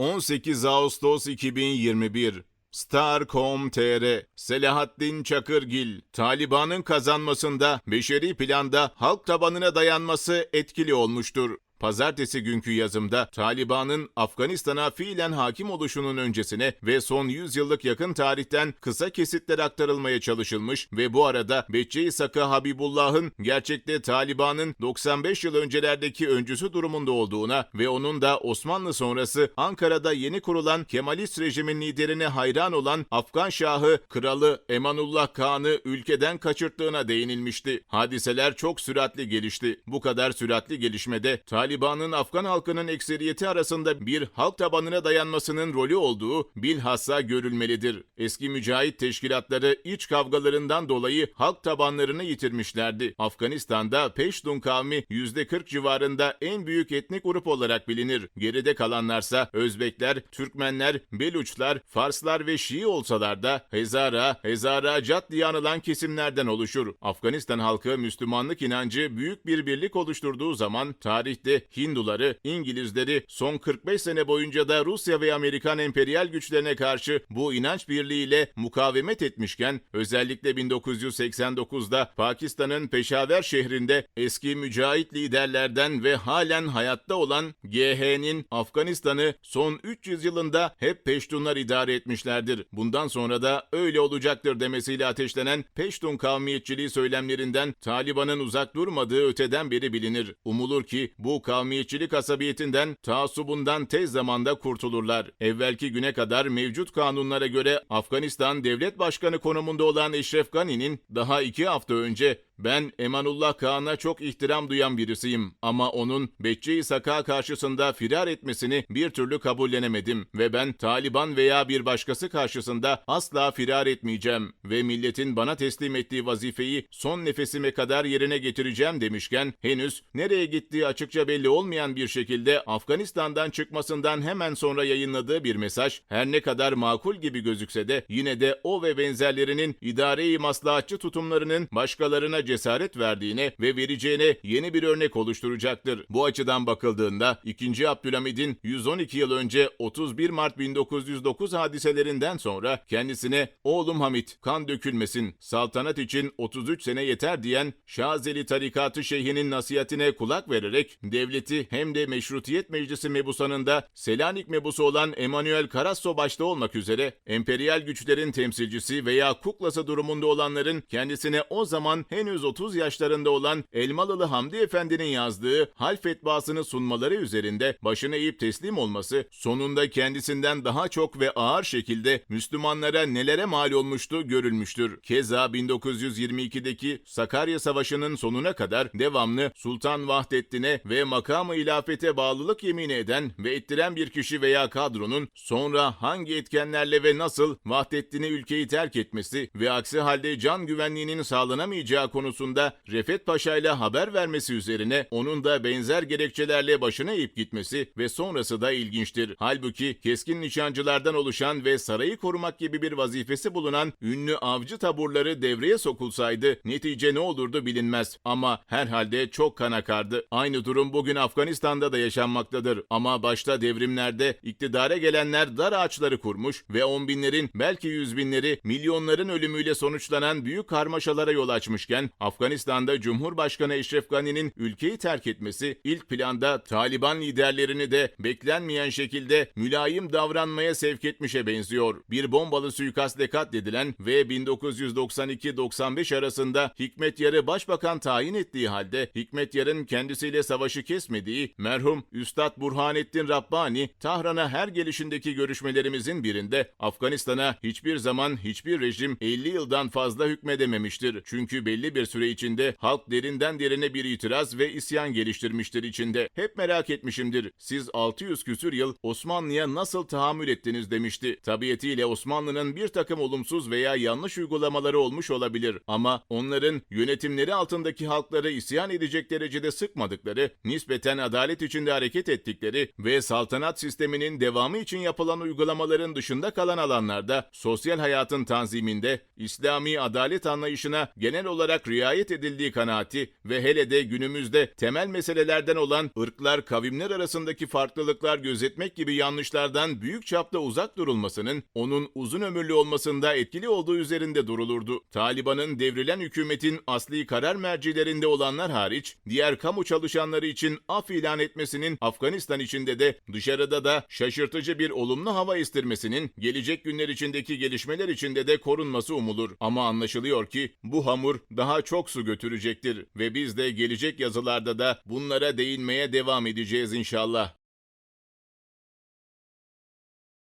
18 Ağustos 2021 Star.com.tr Selahattin Çakırgil, Taliban'ın kazanmasında beşeri planda halk tabanına dayanması etkili olmuştur. Pazartesi günkü yazımda Taliban'ın Afganistan'a fiilen hakim oluşunun öncesine ve son 100 yıllık yakın tarihten kısa kesitler aktarılmaya çalışılmış ve bu arada Becce-i Habibullah'ın gerçekte Taliban'ın 95 yıl öncelerdeki öncüsü durumunda olduğuna ve onun da Osmanlı sonrası Ankara'da yeni kurulan Kemalist rejimin liderine hayran olan Afgan Şahı Kralı Emanullah Kağan'ı ülkeden kaçırttığına değinilmişti. Hadiseler çok süratli gelişti. Bu kadar süratli gelişmede Taliban'ın Afgan halkının ekseriyeti arasında bir halk tabanına dayanmasının rolü olduğu bilhassa görülmelidir. Eski mücahit teşkilatları iç kavgalarından dolayı halk tabanlarını yitirmişlerdi. Afganistan'da Peştun kavmi %40 civarında en büyük etnik grup olarak bilinir. Geride kalanlarsa Özbekler, Türkmenler, Beluçlar, Farslar ve Şii olsalar da Hezara, Hezaracat diye anılan kesimlerden oluşur. Afganistan halkı Müslümanlık inancı büyük bir birlik oluşturduğu zaman tarihte Hinduları, İngilizleri son 45 sene boyunca da Rusya ve Amerikan emperyal güçlerine karşı bu inanç birliğiyle mukavemet etmişken özellikle 1989'da Pakistan'ın Peşaver şehrinde eski mücahit liderlerden ve halen hayatta olan GH'nin Afganistan'ı son 300 yılında hep Peştunlar idare etmişlerdir. Bundan sonra da öyle olacaktır demesiyle ateşlenen Peştun kavmiyetçiliği söylemlerinden Taliban'ın uzak durmadığı öteden beri bilinir. Umulur ki bu kavmiyetçilik asabiyetinden, taassubundan tez zamanda kurtulurlar. Evvelki güne kadar mevcut kanunlara göre Afganistan devlet başkanı konumunda olan Eşref Gani'nin daha iki hafta önce ben Emanullah Kağan'a çok ihtiram duyan birisiyim ama onun Becce-i Saka karşısında firar etmesini bir türlü kabullenemedim ve ben Taliban veya bir başkası karşısında asla firar etmeyeceğim ve milletin bana teslim ettiği vazifeyi son nefesime kadar yerine getireceğim demişken henüz nereye gittiği açıkça belli olmayan bir şekilde Afganistan'dan çıkmasından hemen sonra yayınladığı bir mesaj her ne kadar makul gibi gözükse de yine de o ve benzerlerinin idare-i maslahatçı tutumlarının başkalarına cesaret verdiğine ve vereceğine yeni bir örnek oluşturacaktır. Bu açıdan bakıldığında 2. Abdülhamid'in 112 yıl önce 31 Mart 1909 hadiselerinden sonra kendisine oğlum Hamit kan dökülmesin saltanat için 33 sene yeter diyen Şazeli tarikatı şeyhinin nasihatine kulak vererek devleti hem de Meşrutiyet Meclisi mebusanında Selanik mebusu olan Emanuel Karasso başta olmak üzere emperyal güçlerin temsilcisi veya kuklası durumunda olanların kendisine o zaman henüz 30 yaşlarında olan Elmalılı Hamdi Efendi'nin yazdığı hal fetvasını sunmaları üzerinde başını eğip teslim olması sonunda kendisinden daha çok ve ağır şekilde Müslümanlara nelere mal olmuştu görülmüştür. Keza 1922'deki Sakarya Savaşı'nın sonuna kadar devamlı Sultan Vahdettin'e ve makamı ilafete bağlılık yemini eden ve ettiren bir kişi veya kadronun sonra hangi etkenlerle ve nasıl Vahdettin'i ülkeyi terk etmesi ve aksi halde can güvenliğinin sağlanamayacağı konusunda Refet Paşa ile haber vermesi üzerine onun da benzer gerekçelerle başına eğip gitmesi ve sonrası da ilginçtir. Halbuki keskin nişancılardan oluşan ve sarayı korumak gibi bir vazifesi bulunan ünlü avcı taburları devreye sokulsaydı netice ne olurdu bilinmez. Ama herhalde çok kan akardı. Aynı durum bugün Afganistan'da da yaşanmaktadır. Ama başta devrimlerde iktidara gelenler dar ağaçları kurmuş ve on binlerin belki yüz binleri milyonların ölümüyle sonuçlanan büyük karmaşalara yol açmışken Afganistan'da Cumhurbaşkanı Eşref Gani'nin ülkeyi terk etmesi ilk planda Taliban liderlerini de beklenmeyen şekilde mülayim davranmaya sevk etmişe benziyor. Bir bombalı suikastle katledilen ve 1992-95 arasında Hikmet Yar'ı başbakan tayin ettiği halde Hikmet Yar'ın kendisiyle savaşı kesmediği merhum Üstad Burhanettin Rabbani Tahran'a her gelişindeki görüşmelerimizin birinde Afganistan'a hiçbir zaman hiçbir rejim 50 yıldan fazla hükmedememiştir. Çünkü belli bir süre içinde halk derinden derine bir itiraz ve isyan geliştirmiştir içinde. Hep merak etmişimdir. Siz 600 küsür yıl Osmanlı'ya nasıl tahammül ettiniz demişti. Tabiatiyle Osmanlı'nın bir takım olumsuz veya yanlış uygulamaları olmuş olabilir ama onların yönetimleri altındaki halkları isyan edecek derecede sıkmadıkları, nispeten adalet içinde hareket ettikleri ve saltanat sisteminin devamı için yapılan uygulamaların dışında kalan alanlarda sosyal hayatın tanziminde İslami adalet anlayışına genel olarak riayet edildiği kanaati ve hele de günümüzde temel meselelerden olan ırklar, kavimler arasındaki farklılıklar gözetmek gibi yanlışlardan büyük çapta uzak durulmasının onun uzun ömürlü olmasında etkili olduğu üzerinde durulurdu. Taliban'ın devrilen hükümetin asli karar mercilerinde olanlar hariç diğer kamu çalışanları için af ilan etmesinin Afganistan içinde de dışarıda da şaşırtıcı bir olumlu hava estirmesinin gelecek günler içindeki gelişmeler içinde de korunması umulur. Ama anlaşılıyor ki bu hamur çok su götürecektir ve biz de gelecek yazılarda da bunlara değinmeye devam edeceğiz inşallah.